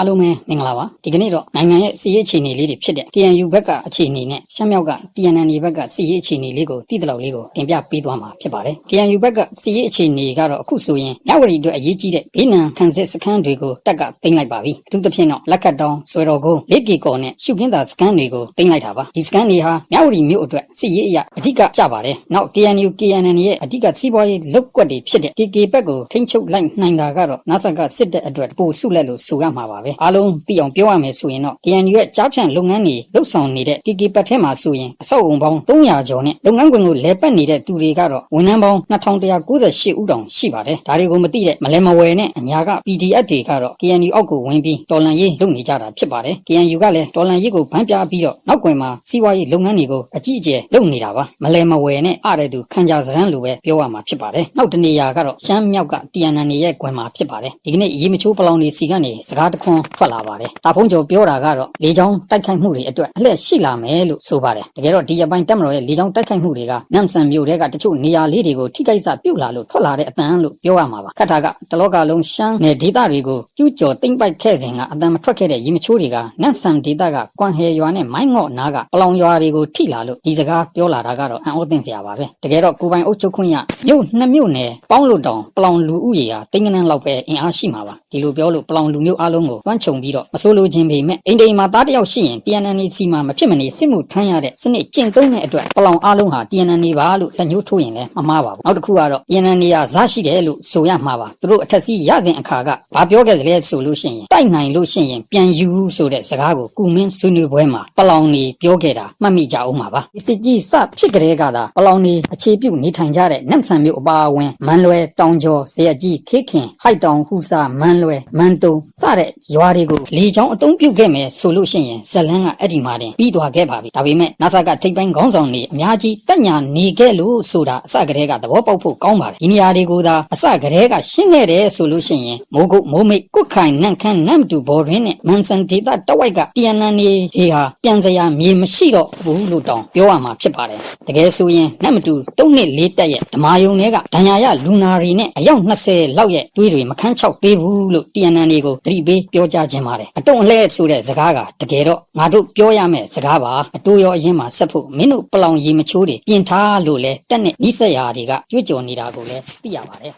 အားလုံးပဲမင်္ဂလာပါဒီကနေ့တော့နိုင်ငံရဲ့စီးရေးအခြေအနေလေးတွေဖြစ်တဲ့ KNU ဘက်ကအခြေအနေနဲ့ရှမ်းမြောက်က TNN ဘက်ကစီးရေးအခြေအနေလေးကိုတည်တလောက်လေးကိုတင်ပြပေးသွားမှာဖြစ်ပါတယ် KNU ဘက်ကစီးရေးအခြေအနေကတော့အခုဆိုရင်မြဝတီအတွက်အရေးကြီးတဲ့ဘေးနံခံစစ်စခန်းတွေကိုတက်ကတင်လိုက်ပါပြီအထူးသဖြင့်တော့လက်ခတ်တောင်းဆွဲတော်ကုန်းလေးကီကော်နဲ့ရှုကင်းသာစခန်းတွေကိုတင်လိုက်တာပါဒီစခန်းတွေဟာမြဝတီမြို့အတွက်စီးရေးအရာအဓိကကျပါတယ်နောက် KNU KNN ရဲ့အဓိကစီးပွားရေးလုပ်ကွက်တွေဖြစ်တဲ့ KK ဘက်ကိုထိန်းချုပ်လိုက်နိုင်တာကတော့နာဆာကစစ်တဲ့အတွက်ပိုဆုလက်လို့ဆိုရမှာပါပဲအားလုံးသိအောင်ပြောရမယ်ဆိုရင်တော့ KNU ရဲ့ကြားဖြန့်လုပ်ငန်းတွေလှုပ်ဆောင်နေတဲ့ KK ဘက်ထဲမှာဆိုရင်အဆောက်အုံပေါင်း300ကျော်နဲ့လုပ်ငန်းခွင်ကိုလဲပတ်နေတဲ့သူတွေကတော့ဝန်ထမ်းပေါင်း2198ဦးတောင်ရှိပါတယ်ဒါတွေကိုမသိတဲ့မလဲမဝယ်နဲ့အညာက PDF တွေကတော့ KNU အောက်ကိုဝင်ပြီးတော်လန်ရေးလုပ်နေကြတာဖြစ်ပါတယ် KNU ကလည်းတော်လန်ရေးကိုဗန်းပြပြီးတော့နောက်ကွယ်မှာစီးပွားရေးလုပ်ငန်းတွေကိုအကြီးအကျယ်လုပ်နေတာပါမလဲမဝယ်နဲ့အားတဲ့သူခံကြစရန်လိုပဲပြောရမှာဖြစ်ပါတယ်နောက်တနေရာကတော့ရှမ်းမြောက်က TNN ရဲ့ကွယ်မှာဖြစ်ပါတယ်ဒီကနေ့ရေမချိုးပလောင်တွေစီကနေစကားတခွန်းထွက်လာပါတယ်ဒါဖုံးကျော်ပြောတာကတော့လေချောင်းတိုက်ခိုက်မှုတွေအတွက်အလက်ရှိလာမယ်လို့ဆိုပါတယ်တကယ်တော့ဒီရပိုင်းတက်မတော်ရဲ့လေချောင်းတိုက်ခိုက်မှုတွေကနမ်ဆန်မြို့တဲကတချို့နေရာလေးတွေကိုထိခိုက်စပြုတ်လာလို့ထွက်လာတဲ့အတန်လို့ပြောရမှာပါခတ်တာကတလောကလုံးရှမ်းနယ်ဒေသတွေကိုကျူးကျော်တိမ့်ပိုက်ခဲ့စဉ်ကအတန်မထွက်ခဲ့တဲ့ရေမချိုးတွေကနမ်ဆန်ဒေသကကွမ်ဟဲရွာနဲ့မိုင်းငေါ့နားကပလောင်ရွာတွေကိုထိလာလို့ဒီစကားပြောလာတာကတော့အံ့ဩသင့်စရာပါပဲတကယ်တော့ကိုပိုင်အုပ်ချုပ်ခွင့်ရမြို့နှစ်မြို့နယ်ပေါင်းလို့တောင်ပလောင်လူဦးရေဟာတိန်းကနန်းလောက်ပဲအင်အားရှိမှာပါဒီလိုပြောလို့ပလောင်လူမျိုးအလုံးကိုတွန်းခြုံပြီးတော့မဆိုးလို့ခြင်းပေမဲ့အိမ်တိမ်မှာသားတစ်ယောက်ရှိရင် TNN စီမှာမဖြစ်မနေစစ်မှုထမ်းရတဲ့စနစ်ကျင့်သုံးတဲ့အတွက်ပလောင်အလုံးဟာ TNN ပါလို့လက်ညှိုးထိုးရင်လည်းမမှားပါဘူးနောက်တစ်ခုကတော့ TNN ကဇရှိတယ်လို့ဆိုရမှာပါသူတို့အထက်စီးရတဲ့အခါကဘာပြောခဲ့သလဲဆိုလို့ရှိရင်တိုက်နိုင်လို့ရှိရင်ပြန်ယူဆိုတဲ့စကားကိုကုမင်းဆွေးနွေးပွဲမှာပလောင်နေပြောခဲ့တာမှတ်မိကြအောင်ပါပါဒီစစ်ကြီးစဖြစ်ကြတဲ့ကသာပလောင်နေအခြေပြုနေထိုင်ကြတဲ့နမ်ဆန်မျိုးအပါအဝင်မန်လွယ်တောင်ကျော်ဇေယကြီးခေခင်ဟိုက်တောင်ဟူစာမန်လွယ်မန်တုံစတဲ့ရွာတွေကိုလေချောင်းအုံပြုတ်ခဲ့မယ်ဆိုလို့ရှိရင်ဇလန်းကအဲ့ဒီမှာတင်ပြီးသွားခဲ့ပါပြီဒါပေမဲ့နာဆာကထိပ်ပိုင်းခေါင်းဆောင်နေအများကြီးတက်ညာနေခဲ့လို့ဆိုတာအစကတည်းကသဘောပေါက်ဖို့ကောင်းပါတယ်ဒီနေရာတွေကိုသာအစကတည်းကရှင်းခဲ့တယ်ဆိုလို့ရှိရင်မိုးကုတ်မိုးမိတ်ကုတ်ခိုင်နန့်ခမ်းနမ်တူဘော်ရင်းနဲ့မန်ဆန်ဒေတာတဝိုက်က TNN တွေဟာပြန်စရာမြေမရှိတော့ဘူးလို့တောင်ပြောရမှာဖြစ်ပါတယ်တကယ်ဆိုရင်နတ်မတူတုံးနှစ်လေးတက်ရဲ့ဓမာယုံတွေကဒဏ်ရာရလူနာတွေနဲ့အယောက်20လောက်ရဲ့တွေးတွေမခန်းချောက်သေးဘူးလို့ TNN တွေကိုသတိပေးပြောကြားခြင်းပါတယ်အတုံးအလဲဆိုတဲ့စကားကတကယ်တော့ငါတို့ပြောရမယ့်စကားပါအတူရောအရင်မှာဆက်ဖို့မင်းတို့ပလောင်ရေမချိုးတွေပြင်ထားလို့လဲတက်နဲ့နိစက်ရာတွေကကြွကြော်နေတာကိုလည်းသိရပါတယ်